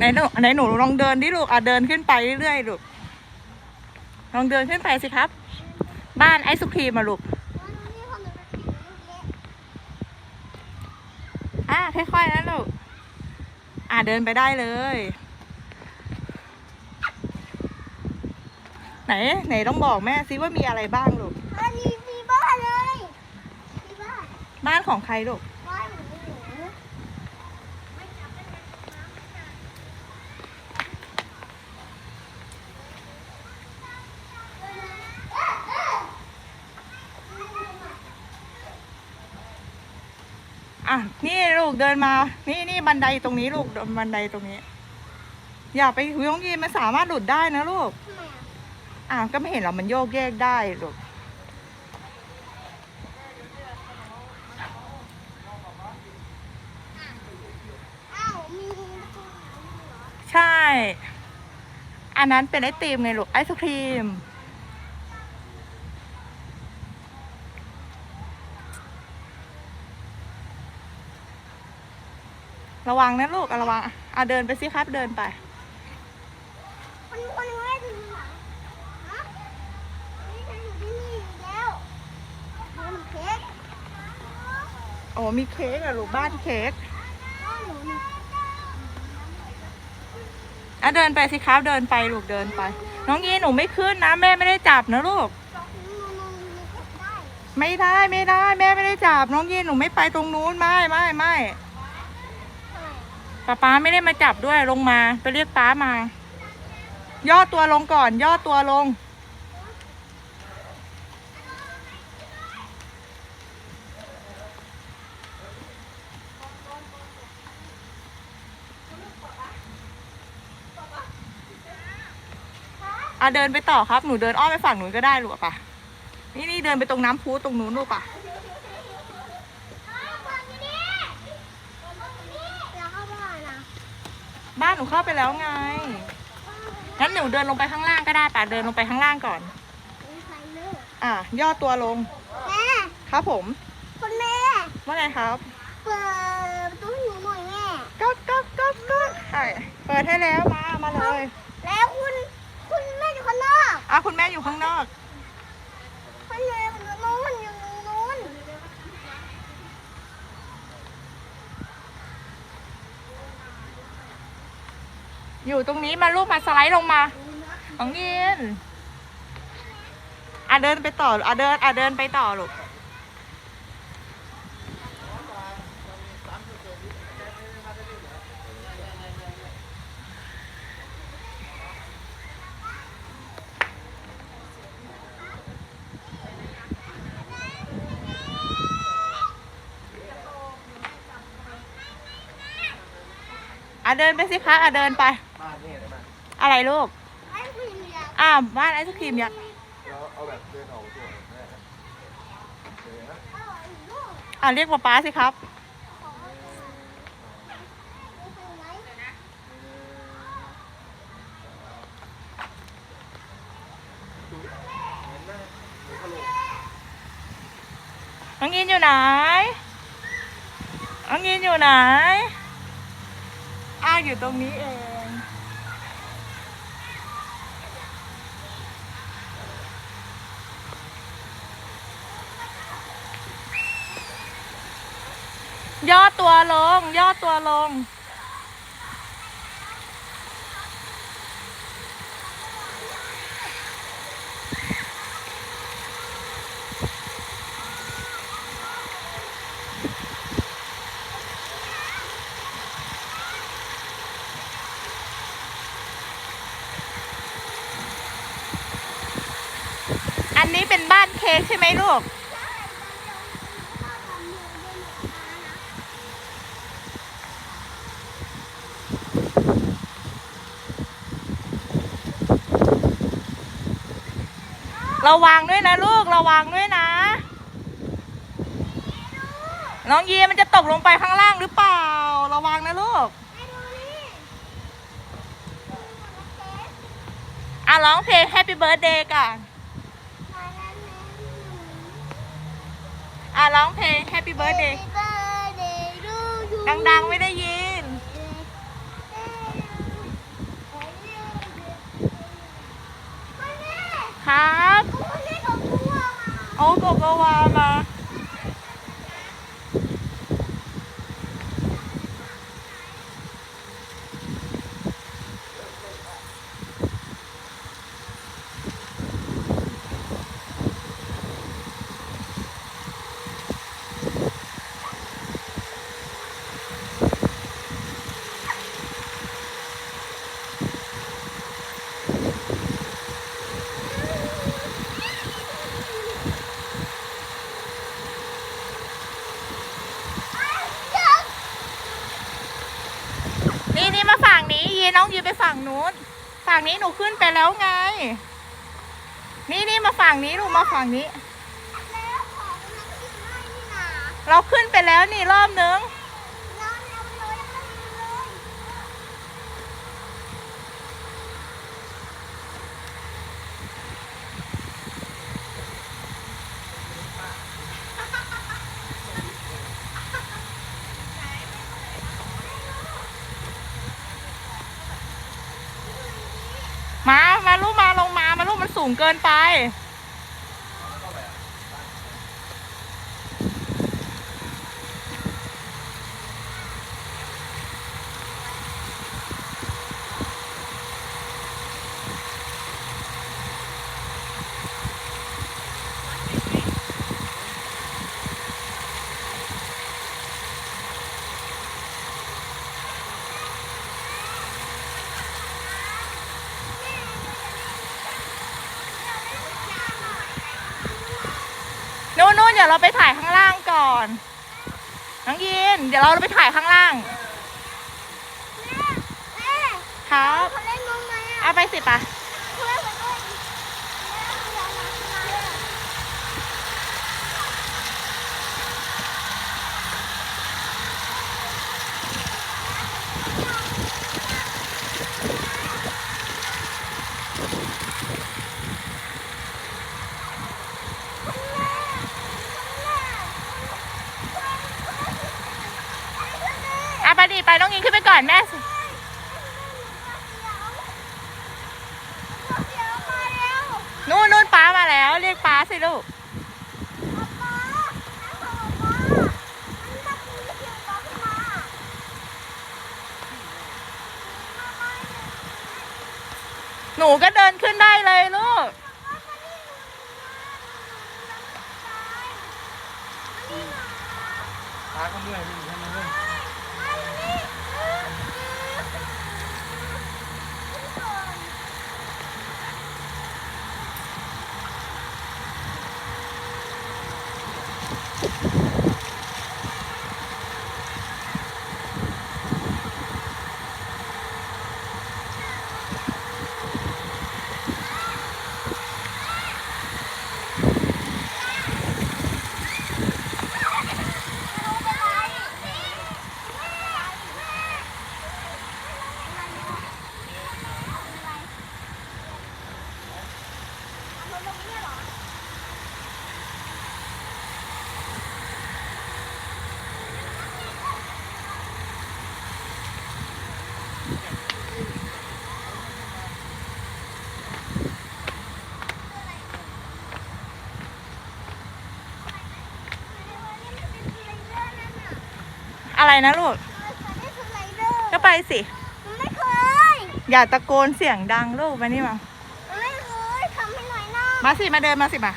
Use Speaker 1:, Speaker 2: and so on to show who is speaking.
Speaker 1: ไหนหนูไหนหนูลองเดินดิลูกอะเดินขึ้นไปเรื่อยๆลูกลองเดินขึ้นไปสิครับ บ้านไอศครีมมาลูกอะค่อยๆนะลูกอะเดินไปได้เลย ไหนไหนต้องบอกแม่ซิว่ามีอะไรบ้างลูก
Speaker 2: อันนี้มีบ้านเลยมีบ้าน
Speaker 1: บ้านของใครลูก
Speaker 2: บ้านหนูหนู
Speaker 1: อะนี่ลูกเดินมา นี่นี่บันไดตรงนี้ลูกบันไดตรงนี้ อย่าไปหุยงยีนมันสามารถหลุดได้นะลูก
Speaker 2: อะ
Speaker 1: ก็ไม่เห็นหรอมันโยกแยกได้ลูกใช่ อันนั้นเป็นไอติมไงลูกไอศครีม ระวังนะลูกอะระวังอะเดินไปสิครับเดินไปโอ้มีเค้กอะลูกบ้านเค้กอะเดินไปสิครับเดินไปลูกเดินไป น้องยีหนูไม่ขึ้นนะแม่ไม่ได้จับนะลูก
Speaker 2: ไม่
Speaker 1: ได้ไม่ได้ แม่ไม่ได้จับน้องยีนหนูไม่ไปตรงนู้นไม่ไม่ไม่
Speaker 2: ไม
Speaker 1: ป้าป้าไม่ได้มาจับด้วยลงมาไปเรียกป้ามา ย่อตัวลงก่อน ย่อตัวลง อะเดินไปต่อครับหนูเดินอ้อมไปฝั่งหนูก็ได้ลูกอะป่ะ นี่นี่เดินไปตรงน้ำพุตรงนู้นลูกป่ะ
Speaker 2: อ้าวบ้านอยู่นี่นี่อยากเข้าบ้านนะ
Speaker 1: บ้านหนูเข้าไปแล้วไง งั้นหนูเดินลงไปข้างล่างก็ได้ป่ะ เดินลงไปข้างล่างก่อน
Speaker 2: มีใครเลิก
Speaker 1: อะ ย่อตัวลง
Speaker 2: แม่
Speaker 1: ครับผม
Speaker 2: คุณแม่
Speaker 1: ว่าไงครับ
Speaker 2: เปิดประตูให้หนูหน่อยแม่
Speaker 1: ก็ก็ก็ก็ใช่เปิดให้แล้วมา มาเลย
Speaker 2: แล้วคุณคุณแม่อยู่ข้างนอก
Speaker 1: อะคุณแม่อยู่ข้างนอก
Speaker 2: คุณแม่อยู่นู้นอยู่นู้น
Speaker 1: อยู่ตรงนี้มาลูกมาสไลด์ลงมาของยินอะเดินไปต่ออะเดินอะเดินไปต่อลูกอะเดินไปสิคะอะเดินไป อะไรลูก
Speaker 2: ไอ้ผู้หญิงเดียว
Speaker 1: อ่าบ้านไอศครีมยักษ์
Speaker 3: เราเอาแบบเดินออกตัวแม่เดี๋ยวนะ
Speaker 2: เอาอีกลูก
Speaker 1: อ่าเรียกป๊าป๊าสิครับน้องยินอยู่ไหนน้องยินอยู่ไหนอ้าวอยู่ตรงนี้เอง ย่อตัวลง ย่อตัวลง อันนี้เป็นบ้านเค้กใช่ไหมลูก ระวังด้วยนะลูกระวังด้วยนะ น้องยีมันจะตกลงไปข้างล่างหรือเปล่า ระวังนะลูกอะร้องเพลง Happy Birthday ก่อนอะร้องเพลง Happy Birthday ดังๆไม่ได้ยิน
Speaker 2: ๆ
Speaker 1: ครับ
Speaker 2: โอ้ยนี่ของตัวมา
Speaker 1: โอ้โกโก วามา นี่นี่มาฝั่งนี้ยีน้องยีไป ฝั่งนู้น ฝั่งนี้หนูขึ้นไปแล้วไง นี่นี่มาฝั่งนี้ลูกมาฝั่งนี้
Speaker 2: แล้วของมันก็อยู่ได้นี่นา
Speaker 1: เราขึ้นไปแล้วนี่รอบนึง
Speaker 2: แล้วแล้วเลยแล้วเลย
Speaker 1: มา มาลูกมาลงมา มาลูกมัน สูงเกินไป นู่นนู่นเดี๋ยวเราไปถ่ายข้างล่างก่อน น้องยิน เดี๋ยวเราไปถ่ายข้างล่าง
Speaker 2: แม่
Speaker 1: ครับ
Speaker 2: เขาเล่นน้องไหมอะ
Speaker 1: เอาไปสิปะ
Speaker 2: เขาเล่นไปด้วยแม่เดี๋ยวนะมา
Speaker 1: เอา ไปดิไปน้องยินขึ้นไปก่อนแม่สิ
Speaker 2: เดี๋ยวมาแล้ว
Speaker 1: นู่นนู่นป้ามาแล้ว เรียกป้าสิลูก
Speaker 2: ป๊าป๊าป๊ามันจะมีเสียงป๊าขึ้นมา
Speaker 1: หนูก็เดินขึ้นได้เลยลูก
Speaker 3: ตาก็เมื่อย
Speaker 1: อะไรนะลูกก็ไปสิ
Speaker 2: ไม่เคย
Speaker 1: อย่าตะโกนเสียงดังลูกมานี่มา
Speaker 2: ไม่เคยทำให้หน่อยนะ
Speaker 1: มาสิมาเดินมาสิมา